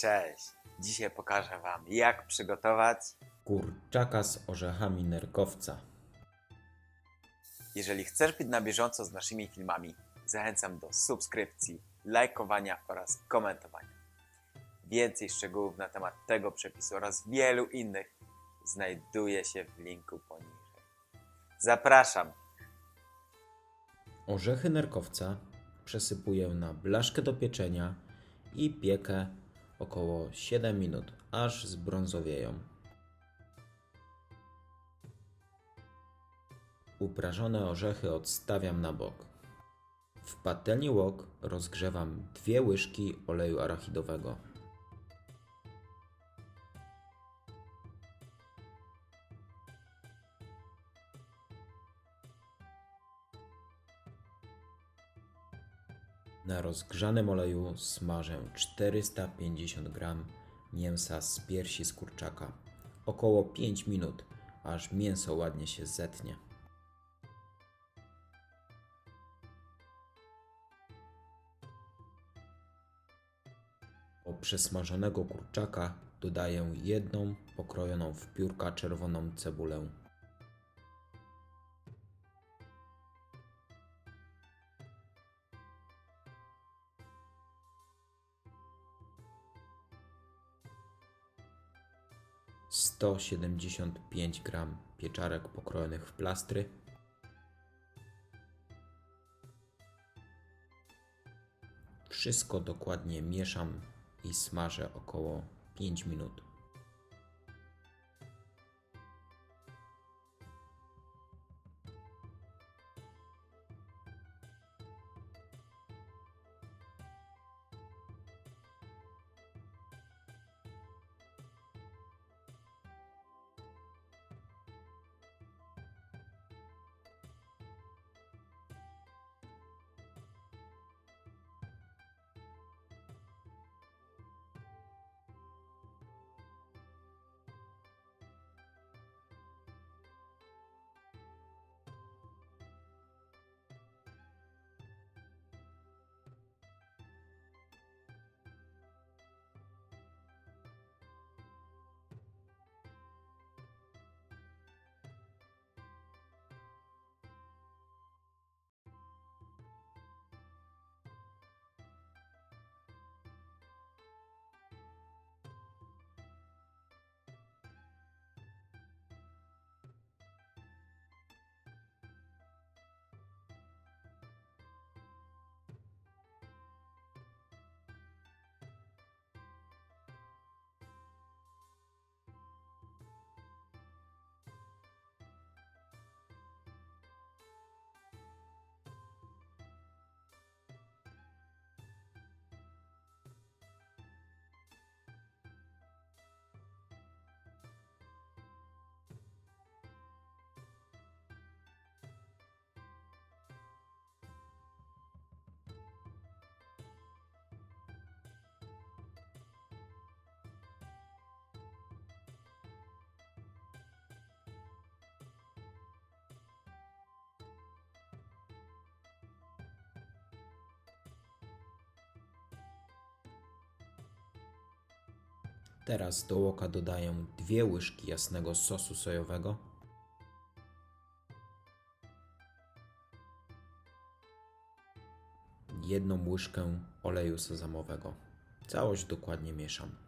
Cześć! Dzisiaj pokażę Wam, jak przygotować. Kurczaka z orzechami nerkowca. Jeżeli chcesz być na bieżąco z naszymi filmami, zachęcam do subskrypcji, lajkowania oraz komentowania. Więcej szczegółów na temat tego przepisu oraz wielu innych znajduje się w linku poniżej. Zapraszam! Orzechy nerkowca przesypuję na blaszkę do pieczenia i piekę około 7 minut, aż zbrązowieją. Uprażone orzechy odstawiam na bok. W patelni wok rozgrzewam dwie łyżki oleju arachidowego. Na rozgrzanym oleju smażę 450 g mięsa z piersi z kurczaka. Około 5 minut, aż mięso ładnie się zetnie. Do przesmażonego kurczaka dodaję jedną pokrojoną w piórka czerwoną cebulę. Sto siedemdziesiąt pięć gram pieczarek pokrojonych w plastry. Wszystko dokładnie mieszam i smażę około 5 minut. Teraz do łoka dodaję dwie łyżki jasnego sosu sojowego. Jedną łyżkę oleju sezamowego. Całość dokładnie mieszam.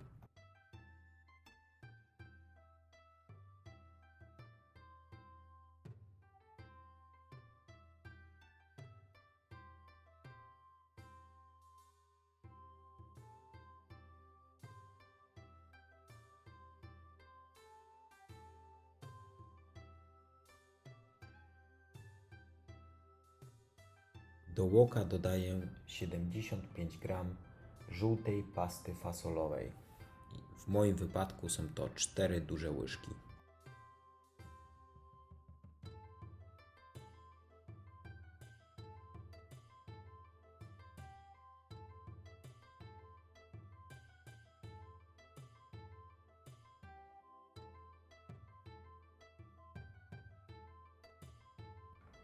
Do łoka dodaję 75 g żółtej pasty fasolowej. W moim wypadku są to 4 duże łyżki.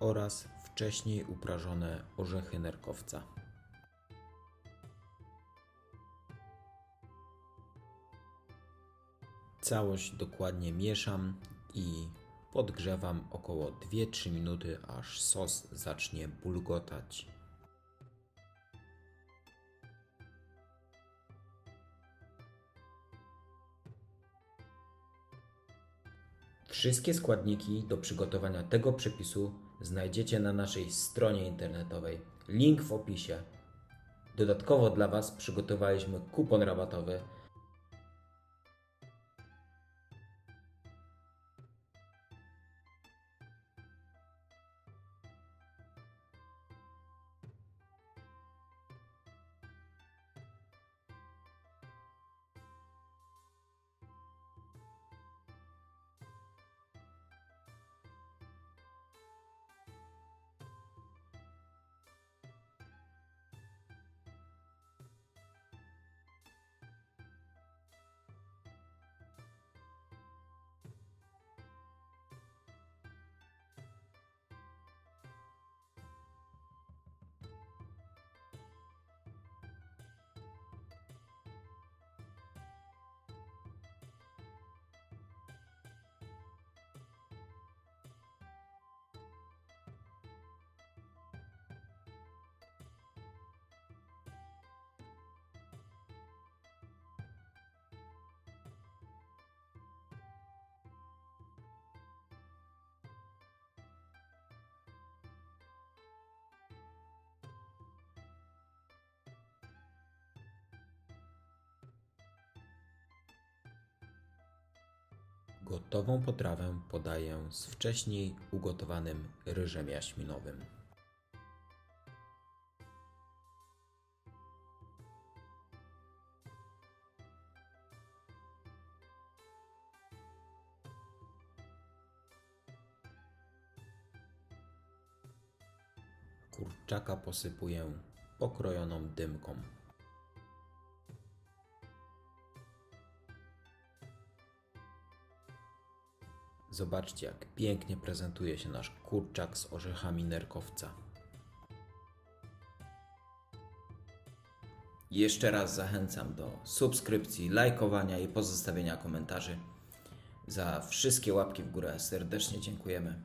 oraz wcześniej uprażone orzechy nerkowca. Całość dokładnie mieszam i podgrzewam około 2-3 minuty, aż sos zacznie bulgotać. Wszystkie składniki do przygotowania tego przepisu znajdziecie na naszej stronie internetowej. Link w opisie. Dodatkowo dla Was przygotowaliśmy kupon rabatowy. Gotową potrawę podaję z wcześniej ugotowanym ryżem jaśminowym. Kurczaka posypuję pokrojoną dymką. Zobaczcie, jak pięknie prezentuje się nasz kurczak z orzechami nerkowca. Jeszcze raz zachęcam do subskrypcji, lajkowania i pozostawienia komentarzy. Za wszystkie łapki w górę serdecznie dziękujemy.